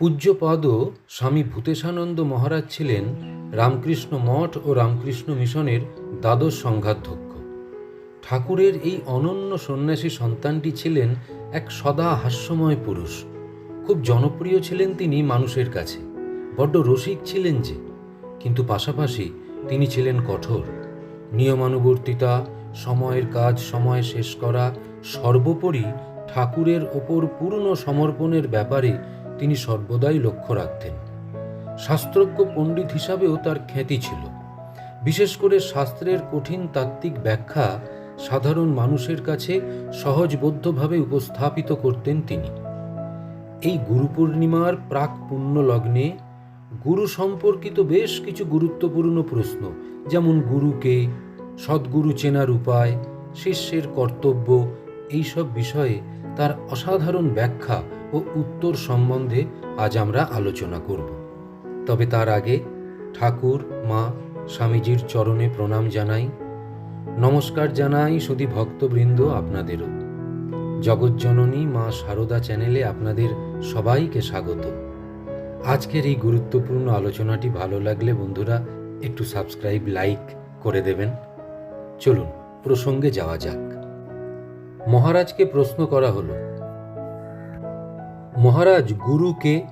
পূজ্যপদ স্বামী ভূতেশানন্দ মহারাজ ছিলেন রামকৃষ্ণ মঠ ও রামকৃষ্ণ মিশনের দ্বাদশ সংঘাধ্যক্ষ। ঠাকুরের এই অনন্য সন্ন্যাসী সন্তানটি ছিলেন এক সদা হাস্যময় পুরুষ। খুব জনপ্রিয় ছিলেন তিনি মানুষের কাছে। বড্ড রসিক ছিলেন যে, কিন্তু পাশাপাশি তিনি ছিলেন কঠোর। নিয়মানুবর্তিতা, সময়ের কাজ, সময়ে শেষ করা, সর্বোপরি ঠাকুরের ওপর পূর্ণ সমর্পণের ব্যাপারে তিনি সর্বদাই লক্ষ্য রাখতেন। শাস্ত্রজ্ঞ পণ্ডিত হিসাবেও তার খ্যাতি ছিল। বিশেষ করে শাস্ত্রের কঠিন তাত্ত্বিক ব্যাখ্যা সাধারণ মানুষের কাছে সহজবোধ্যভাবে উপস্থাপিত করতেন তিনি। এই গুরু পূর্ণিমার প্রাক পুণ্য লগ্নে গুরু সম্পর্কিত বেশ কিছু গুরুত্বপূর্ণ প্রশ্ন, যেমন গুরুকে, সদ্গুরু চেনার উপায়, শিষ্যের কর্তব্য, এইসব বিষয়ে তার অসাধারণ ব্যাখ্যা ও উত্তর সম্বন্ধে আজ আমরা আলোচনা করব। তবে তার আগে ঠাকুর, মা, স্বামীজির চরণে প্রণাম জানাই। নমস্কার জানাই শুধু ভক্তবৃন্দ আপনাদেরও। জগজ্জননী মা সারদা চ্যানেলে আপনাদের সবাইকে স্বাগত। আজকের এই গুরুত্বপূর্ণ আলোচনাটি ভালো লাগলে বন্ধুরা একটু সাবস্ক্রাইব, লাইক করে দেবেন। চলুন, প্রসঙ্গে যাওয়া যাক। মহারাজকে প্রশ্ন করা হলো মহারাজ গুরুকে,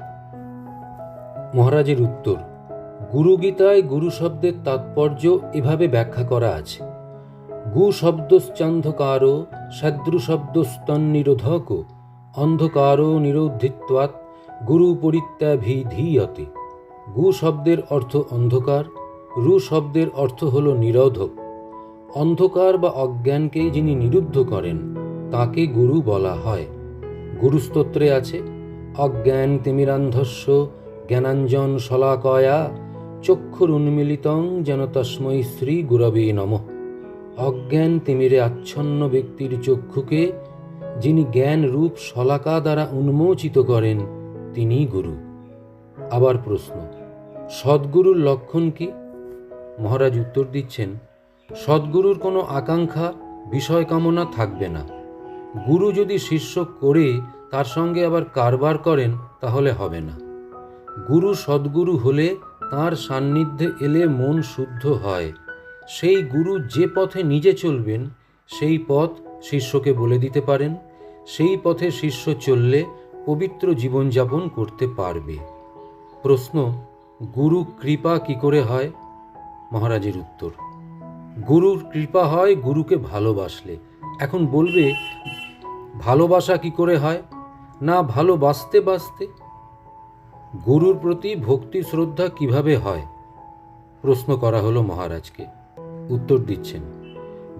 মহারাজের উত্তর গুরু গীতায় গুরু শব্দের তাৎপর্য এভাবে ব্যাখ্যা করা আছে। গু শব্দশ্চান্ধকার সাদ্রু শব্দস্তন্নিরোধক, অন্ধকার নিরোধিত্বাৎ গুরু পরিত্যাভিধীয়তে। গু শব্দের অর্থ অন্ধকার, রু শব্দের অর্থ হল নিরোধক। অন্ধকার বা অজ্ঞানকে যিনি নিরুদ্ধ করেন, তাকে গুরু বলা হয়। গুরুস্তোত্রে আছে অজ্ঞান তিমিরান্ধস্য, জ্ঞানাঞ্জন শলাকয়া চক্ষুর চক্ষুরুন্মিলিতং যেন তস্মৈ শ্রী গুরবে নমঃ। অজ্ঞান তিমিরে আচ্ছন্ন ব্যক্তির চক্ষুকে, যিনি জ্ঞান রূপ শলাকা দ্বারা উন্মোচিত করেন, তিনি গুরু। আবার প্রশ্ন, সদ্গুরুর লক্ষণ কি? মহারাজ উত্তর দিচ্ছেন, সদ্গুরুর কোনো আকাঙ্ক্ষা বিষয় কামনা থাকবে না। গুরু যদি শিষ্য করে তার সঙ্গে আবার কারবার করেন, তাহলে হবে না। গুরু সদ্গুরু হলে তার সান্নিধ্যে এলে মন শুদ্ধ হয়। সেই গুরু যে পথে নিজে চলবেন, সেই পথ শিষ্যকে বলে দিতে পারেন। সেই পথে শিষ্য চললে পবিত্র জীবনযাপন করতে পারবে। প্রশ্ন, গুরু কৃপা কি করে হয়? মহারাজের উত্তর, গুরুর কৃপা হয় গুরুকে ভালোবাসলে। এখন বলবে, ভালোবাসা কি করে হয়? না ভালোবাসতে বাসতে? গুরুর প্রতি ভক্তি শ্রদ্ধা কীভাবে হয়? প্রশ্ন করা হলো মহারাজকে। উত্তর দিচ্ছেন,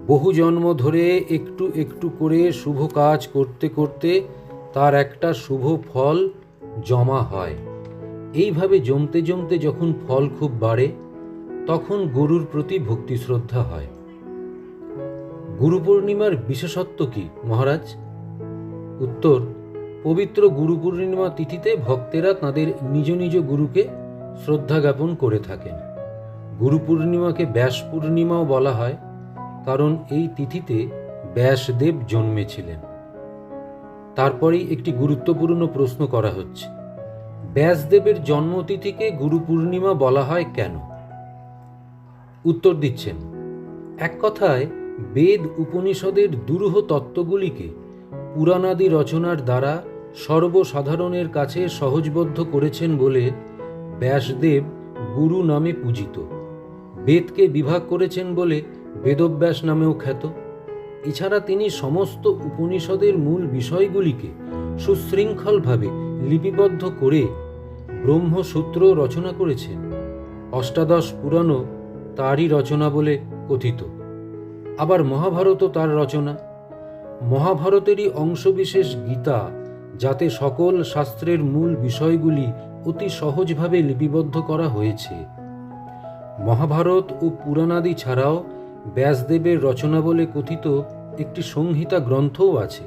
বহু জন্ম ধরে একটু একটু করে শুভ কাজ করতে করতে তার একটা শুভ ফল জমা হয়। এইভাবে জমতে জমতে যখন ফল খুব বাড়ে, তখন গুরুর প্রতি ভক্তি শ্রদ্ধা হয়। গুরু পূর্ণিমার বিশেষত্ব কি মহারাজ? উত্তর পবিত্র গুরু পূর্ণিমা তিথিতে ভক্তেরা তাঁদের নিজ নিজ গুরুকে শ্রদ্ধা জ্ঞাপন করে থাকেন। গুরু পূর্ণিমাকে ব্যাস পূর্ণিমাও বলা হয়, কারণ এই তিথিতে ব্যাসদেব জন্মেছিলেন। তারপরেই একটি গুরুত্বপূর্ণ প্রশ্ন করা হচ্ছে, ব্যাসদেবের জন্মতিথিকে গুরু পূর্ণিমা বলা হয় কেন? উত্তর দিচ্ছেন, এক কথায় বেদ উপনিষদের দুরূহ তত্ত্বগুলিকে পুরাণাদি রচনার দ্বারা সর্বসাধারণের কাছে সহজবদ্ধ করেছেন বলে ব্যাসদেব গুরু নামে পূজিত। বেদকে বিভাগ করেছেন বলে বেদব্যাস নামেও খ্যাত। এছাড়া তিনি সমস্ত উপনিষদের মূল বিষয়গুলিকে সুশৃঙ্খলভাবে লিপিবদ্ধ করে ব্রহ্মসূত্র রচনা করেছেন। অষ্টাদশ পুরাণও তারই রচনা বলে কথিত। আবার মহাভারতও তার রচনা। মহাভারতেরই অংশবিশেষ গীতা যাতে সকল শাস্ত্রের মূল বিষয়গুলি অতি সহজভাবে লিপিবদ্ধ করা হয়েছে। মহাভারত ও পুরাণাদি ছাড়াও ব্যাসদেবের রচনা বলে কথিত একটি সংহিতা গ্রন্থও আছে,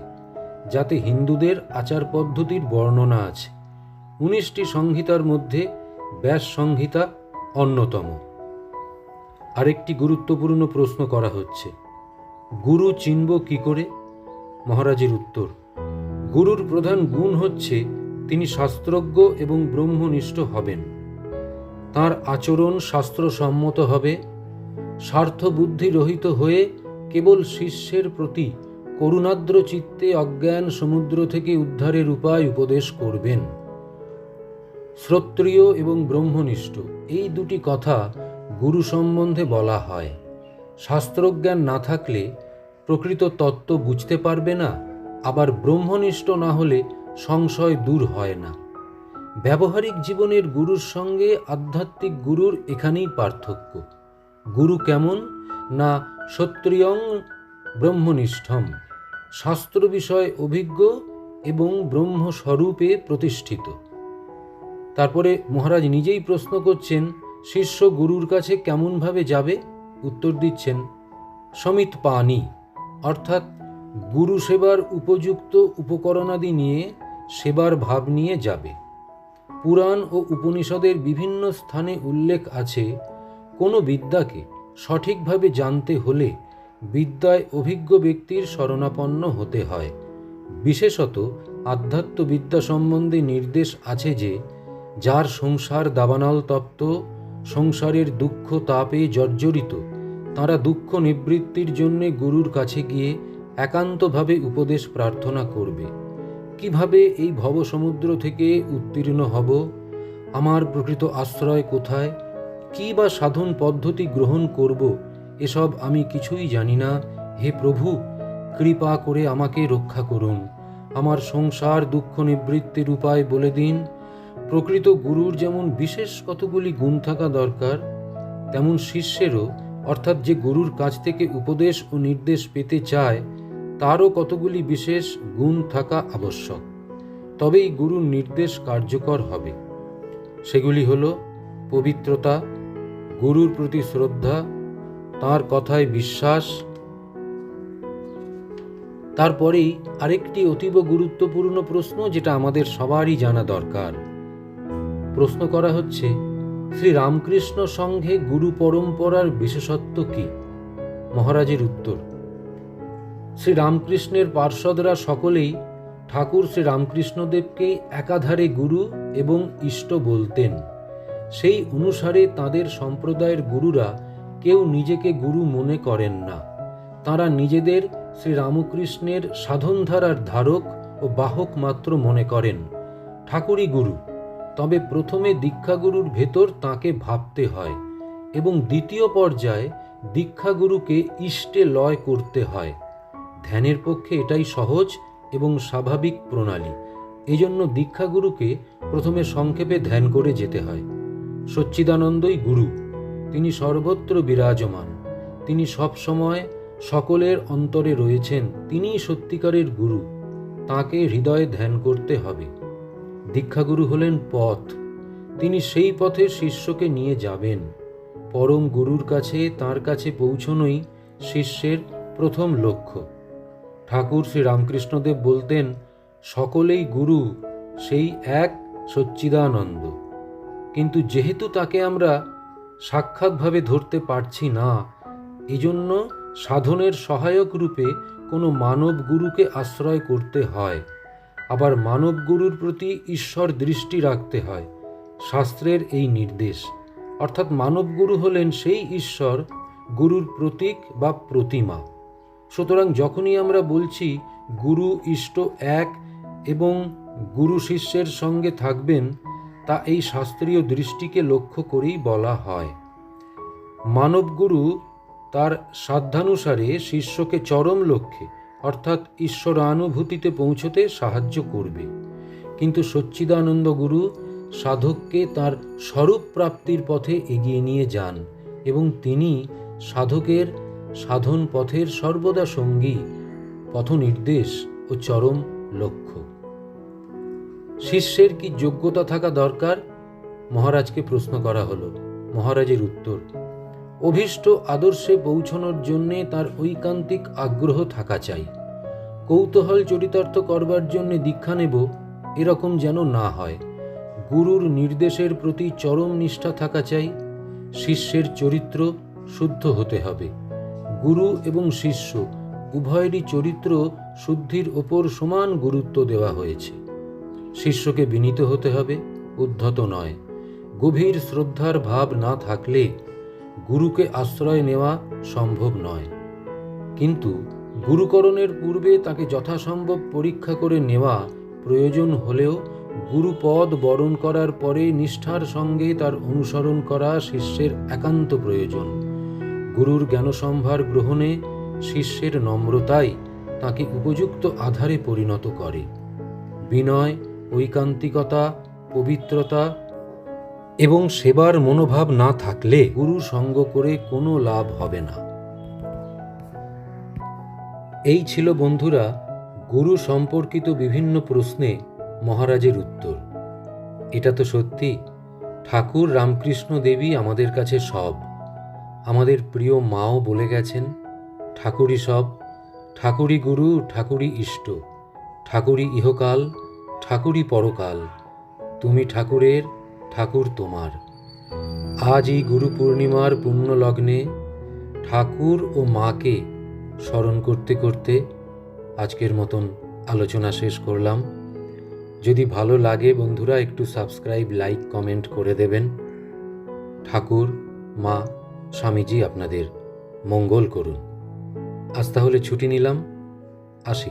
যাতে হিন্দুদের আচার পদ্ধতির বর্ণনা আছে। উনিশটি সংহিতার মধ্যে ব্যাস সংহিতা অন্যতম। আরেকটি গুরুত্বপূর্ণ প্রশ্ন করা হচ্ছে, গুরু চিনব কি করে? মহারাজের উত্তর। গুরুর প্রধান গুণ হচ্ছে তিনি শাস্ত্রজ্ঞ এবং ব্রহ্মনিষ্ঠ হবেন। তার আচরণ শাস্ত্রসম্মত হবে স্বার্থ বুদ্ধি রহিত হয়ে কেবল শিষ্যের প্রতি করুণাদ্র চিত্তে অজ্ঞান সমুদ্র থেকে উদ্ধারের উপায় উপদেশ করবেন। শ্রোত্রিয় এবং ব্রহ্মনিষ্ঠ, এই দুটি কথা গুরু সম্বন্ধে বলা হয়। শাস্ত্রজ্ঞান না থাকলে প্রকৃত তত্ত্ব বুঝতে পারবে না আবার ব্রহ্মনিষ্ঠ না হলে সংশয় দূর হয় না। ব্যবহারিক জীবনের গুরুর সঙ্গে আধ্যাত্মিক গুরুর এখানেই পার্থক্য। গুরু কেমন না সত্রিয়ং ব্রহ্মনিষ্ঠম? শাস্ত্র বিষয় অভিজ্ঞ এবং ব্রহ্মস্বরূপে প্রতিষ্ঠিত। তারপরে মহারাজ নিজেই প্রশ্ন করছেন, শিষ্য গুরুর কাছে কেমনভাবে যাবে? উত্তর দিচ্ছেন সমিত পানি অর্থাৎ গুরু সেবার উপযুক্ত উপকরণাদি নিয়ে সেবার ভাব নিয়ে যাবে। পুরাণ ও উপনিষদের বিভিন্ন স্থানে উল্লেখ আছে, কোনো বিদ্যাকে সঠিকভাবে জানতে হলে বিদ্যায় অভিজ্ঞ ব্যক্তির শরণাপন্ন হতে হয়। বিশেষত আধ্যাত্মবিদ্যা সম্বন্ধে নির্দেশ আছে যে, যার সংসার দাবানল তপ্ত, সংসারের দুঃখ তাপে জর্জরিত, তারা দুঃখ নিবৃত্তির জন্যে গুরুর কাছে গিয়ে একান্তভাবে উপদেশ প্রার্থনা করবে। কীভাবে এই ভবসমুদ্র থেকে উত্তীর্ণ হব? আমার প্রকৃত আশ্রয় কোথায়? কি বা সাধন পদ্ধতি গ্রহণ করব? এসব আমি কিছুই জানি না। হে প্রভু, কৃপা করে আমাকে রক্ষা করুন। আমার সংসার দুঃখ নিবৃত্তির উপায় বলে দিন। প্রকৃত গুরুর যেমন বিশেষ কতগুলি গুণ থাকা দরকার, তেমন শিষ্যেরও, অর্থাৎ যে গুরুর কাছ থেকে উপদেশ ও নির্দেশ পেতে চায় তারও কতগুলি বিশেষ গুণ থাকা আবশ্যক। তবেই গুরুর নির্দেশ কার্যকর হবে। সেগুলি হল, পবিত্রতা, গুরুর প্রতি শ্রদ্ধা, তার কথায় বিশ্বাস, তারপরেই আরেকটি অতীব গুরুত্বপূর্ণ প্রশ্ন যেটা আমাদের সবারই জানা দরকার। প্রশ্ন করা হচ্ছে শ্রী রামকৃষ্ণ সংঘে গুরু পরম্পরার বিশেষত্ব কি? মহারাজের উত্তর শ্রী রামকৃষ্ণের পার্ষদরা সকলেই ঠাকুর শ্রী রামকৃষ্ণদেবকে একাধারে গুরু এবং ইষ্ট বলতেন। সেই অনুসারে তাদের সম্প্রদায়ের গুরুরা কেউ নিজেকে গুরু মনে করেন না। তারা নিজেদের শ্রী রামকৃষ্ণের সাধনধারার ধারক ও বাহক মাত্র মনে করেন, ঠাকুরই গুরু। তবে প্রথমে দীক্ষাগুরুর ভেতর তাকে ভাবতে হয় এবং দ্বিতীয় পর্যায়ে দীক্ষাগুরুকে ইষ্টে লয় করতে হয়। ধ্যানের পক্ষে এটাই সহজ এবং স্বাভাবিক প্রণালী। এজন্য দীক্ষাগুরুকে প্রথমে সংক্ষেপে ধ্যান করে যেতে হয়। সচ্চিদানন্দই গুরু। তিনি সর্বত্র বিরাজমান। তিনি সব সময় সকলের অন্তরে রয়েছেন। তিনিই সত্যিকারের গুরু। তাকে হৃদয়ে ধ্যান করতে হবে। দীক্ষাগুরু হলেন পথ। তিনি সেই পথে শিষ্যকে নিয়ে যাবেন। পরম গুরুর কাছে, তার কাছে পৌঁছনোই শিষ্যের প্রথম লক্ষ্য। ঠাকুর শ্রী রামকৃষ্ণদেব বলতেন, সকলেই গুরু, সেই এক সচ্চিদানন্দ। কিন্তু যেহেতু তাকে আমরা সাক্ষাৎভাবে ধরতে পারছি না, এজন্য সাধনের সহায়ক রূপে কোনো মানব গুরুকে আশ্রয় করতে হয়। আবার মানব গুরুর প্রতি ঈশ্বর দৃষ্টি রাখতে হয়, শাস্ত্রের এই নির্দেশ। অর্থাৎ মানব গুরু হলেন সেই ঈশ্বর, গুরুর প্রতীক বা প্রতিমা। সুতরাং যখনই আমরা বলছি গুরু ইষ্ট এক এবং গুরু শিষ্যের সঙ্গে থাকবেন, তা এই শাস্ত্রীয় দৃষ্টিকে লক্ষ্য করেই বলা হয়। মানবগুরু তার সাধ্যানুসারে শিষ্যকে চরম লক্ষ্যে, অর্থাৎ ঈশ্বরানুভূতিতে পৌঁছতে সাহায্য করবে। কিন্তু সচ্চিদানন্দ গুরু সাধককে তার স্বরূপ প্রাপ্তির পথে এগিয়ে নিয়ে যান এবং তিনি সাধকের সাধন পথের সর্বদা সঙ্গী, পথনির্দেশ ও চরম লক্ষ্য। শিষ্যের কি যোগ্যতা থাকা দরকার? মহারাজকে প্রশ্ন করা হলো, মহারাজের উত্তর, অভীষ্ট আদর্শে পৌঁছানোর জন্যে তার ঐকান্তিক আগ্রহ থাকা চাই। কৌতূহল চরিতার্থ করবার জন্যে দীক্ষা নেব, এরকম যেন না হয়। গুরুর নির্দেশের প্রতি চরম নিষ্ঠা থাকা চাই, শিষ্যের চরিত্র শুদ্ধ হতে হবে। গুরু এবং শিষ্য, উভয়েরই চরিত্র শুদ্ধির ওপর সমান গুরুত্ব দেওয়া হয়েছে। শিষ্যকে বিনীত হতে হবে, উদ্ধত নয়। গভীর শ্রদ্ধার ভাব না থাকলে গুরুকে আশ্রয় নেওয়া সম্ভব নয়। কিন্তু গুরুকরণের পূর্বে তাকে যথাসম্ভব পরীক্ষা করে নেওয়া প্রয়োজন হলেও গুরুপদ বরণ করার পরে নিষ্ঠার সঙ্গে তার অনুসরণ করা শিষ্যের একান্ত প্রয়োজন। গুরুর জ্ঞানসম্ভার গ্রহণে শিষ্যের নম্রতাই তাকে উপযুক্ত আধারে পরিণত করে। বিনয়, ঐকান্তিকতা, পবিত্রতা এবং সেবার মনোভাব না থাকলে গুরু সঙ্গ করে কোনো লাভ হবে না। এই ছিল বন্ধুরা গুরু সম্পর্কিত বিভিন্ন প্রশ্নে মহারাজের উত্তর। এটা তো সত্যি। ঠাকুর রামকৃষ্ণ দেবী আমাদের কাছে সব। আমাদের প্রিয় মাও বলে গেছেন, ঠাকুরই সব, ঠাকুরই গুরু, ঠাকুরই ইষ্ট, ঠাকুরই ইহকাল, ঠাকুরই পরকাল, তুমি ঠাকুরের, ঠাকুর তোমার। আজ এই গুরু পূর্ণিমার পুণ্য লগ্নে ঠাকুর ও মাকে স্মরণ করতে করতে আজকের মতন আলোচনা শেষ করলাম। যদি ভালো লাগে বন্ধুরা, একটু সাবস্ক্রাইব লাইক কমেন্ট করে দেবেন। ঠাকুর, মা স্বামীজি আপনাদের মঙ্গল করুন। আজ তাহলে ছুটি নিলাম। আসি।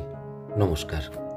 নমস্কার।